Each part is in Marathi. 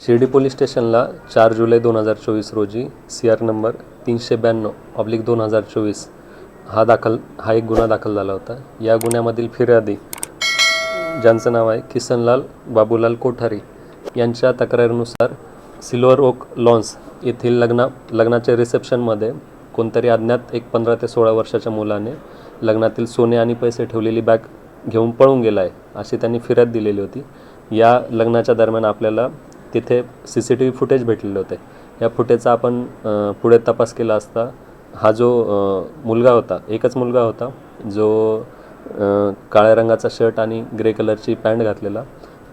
शिर्डी पोलीस स्टेशनला चार जुलै दोन हजार चोवीस रोजी सी आर नंबर तीनशे ब्याण्णव ऑब्लिक दोन हजार चोवीस हा दाखल हा एक गुन्हा दाखल झाला होता. या गुन्ह्यामधील फिर्यादी ज्यांचं नाव आहे किसनलाल बाबूलाल कोठारी यांच्या तक्रारीनुसार सिल्वर ओक लॉन्स येथील लग्ना लग्नाच्या रिसेप्शनमध्ये कोणतरी अज्ञात एक पंधरा ते सोळा वर्षाच्या मुलाने लग्नातील सोने आणि पैसे ठेवलेली बॅग घेऊन पळून गेला आहे अशी त्यांनी फिर्याद दिलेली होती. या लग्नाच्या दरम्यान आपल्याला तिथे C C T V footage भेटलेले होते. या फुटेजचा आपण पुढे तपास केला असता हा जो मुलगा होता एकच मुलगा होता जो काळ्या रंगाचा शर्ट आणि ग्रे कलरची पॅन्ट घातलेला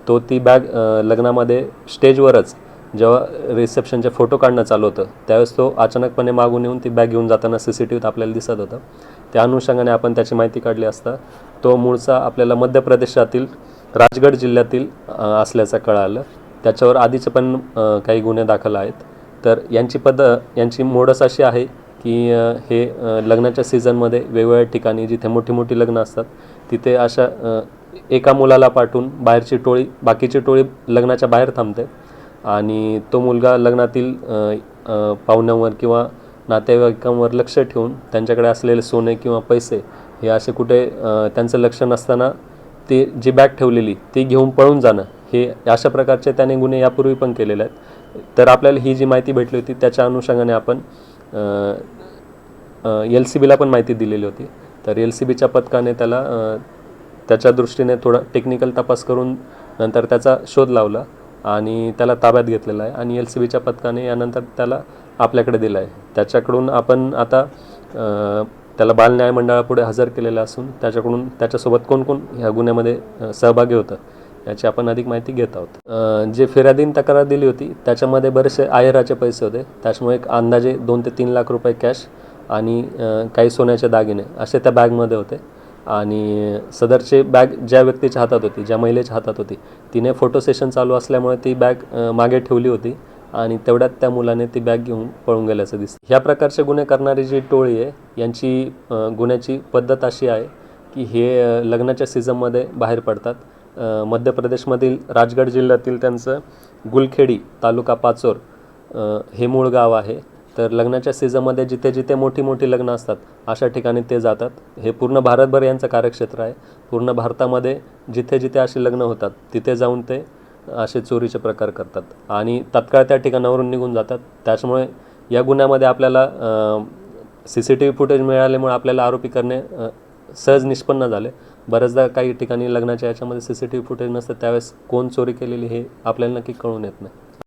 तो ती बॅग लग्नामध्ये स्टेजवरच जेव्हा रिसेप्शनचे फोटो काढणं चालू होतं त्यावेळेस तो अचानकपणे मागून येऊन ती बॅग घेऊन जाताना सी सी टी व्हीत आपल्याला दिसत होतं. त्या अनुषंगाने आपण त्याची माहिती काढली असता तो मूळचा आपल्याला मध्य प्रदेशातील राजगड जिल्ह्यातील असल्याचं कळालं. त्याच्यावर आधीचे पण काही गुन्हे दाखल आहेत. तर यांची पद यांची मोडस अशी आहे की हे लग्नाच्या सीझनमध्ये वेगवेगळ्या ठिकाणी जिथे मोठी मोठी लग्न असतात तिथे अशा एका मुलाला पाठवून बाहेरची टोळी बाकीची टोळी लग्नाच्या बाहेर थांबते. आणि तो मुलगा लग्नातील पाहुण्यांवर किंवा नातेवाईकांवर लक्ष ठेवून त्यांच्याकडे असलेले सोने किंवा पैसे हे असे कुठे त्यांचं लक्ष नसताना ती जी बॅग ठेवलेली ती घेऊन पळून जाणं. हे अशा प्रकारचे त्याने गुन्हे यापूर्वी पण केलेले आहेत. तर आपल्याला ही जी माहिती भेटली होती त्याच्या अनुषंगाने आपण एल सी बीला पण माहिती दिलेली होती. तर एल सी बीच्या पथकाने त्याला त्याच्या दृष्टीने थोडा टेक्निकल तपास करून नंतर त्याचा शोध लावला आणि त्याला ताब्यात घेतलेला आहे आणि एल सी बीच्या पथकाने यानंतर त्याला आपल्याकडे दिला आहे. त्याच्याकडून आपण आता त्याला बालन्याय मंडळापुढे हजर केलेलं असून त्याच्याकडून त्याच्यासोबत कोण कोण ह्या गुन्ह्यामध्ये सहभागी होतं याची आपण अधिक माहिती घेत आहोत. जे फिर्यादीन तक्रार दिली होती त्याच्यामध्ये बरेचसे आयराचे पैसे होते. त्याच्यामुळे एक अंदाजे दोन ते तीन लाख रुपये कॅश आणि काही सोन्याचे दागिने असे त्या बॅगमध्ये होते. आणि सदरचे बॅग ज्या व्यक्तीच्या हातात होती ज्या महिलेच्या हातात होती तिने फोटो सेशन चालू असल्यामुळे ती बॅग मागे ठेवली होती आणि तेवढ्यात त्या मुलाने ती बॅग घेऊन पळून गेल्याचं दिसतं. ह्या प्रकारचे गुन्हे करणारी जी टोळी आहे यांची गुन्ह्याची पद्धत अशी आहे की हे लग्नाच्या सीझनमध्ये बाहेर पडतात. मध्य प्रदेशमधील राजगड जिल्ह्यातील त्यांचं गुलखेडी तालुका पाचोर हे मूळ गाव आहे. तर लग्नाच्या सीझनमध्ये जिथे जिथे मोठी मोठी लग्न असतात अशा ठिकाणी ते जातात. हे पूर्ण भारतभर यांचं कार्यक्षेत्र आहे. पूर्ण भारतामध्ये जिथे जिथे असे लग्न होतात तिथे जाऊन ते असे चोरीचे प्रकार करतात. आणि तत्काळ त्या ठिकाणावरून निघून जातात. त्याच्यामुळे या गुन्ह्यामध्ये आपल्याला C C T V footage मिळाल्यामुळे आपल्याला आरोपी करणे सहज निष्पन्न झाले. बऱ्याचदा काही ठिकाणी लग्नाच्या याच्यामध्ये C C T V footage नसतं त्यावेळेस कोण चोरी केलेली हे आपल्याला नक्की कळून येत नाही.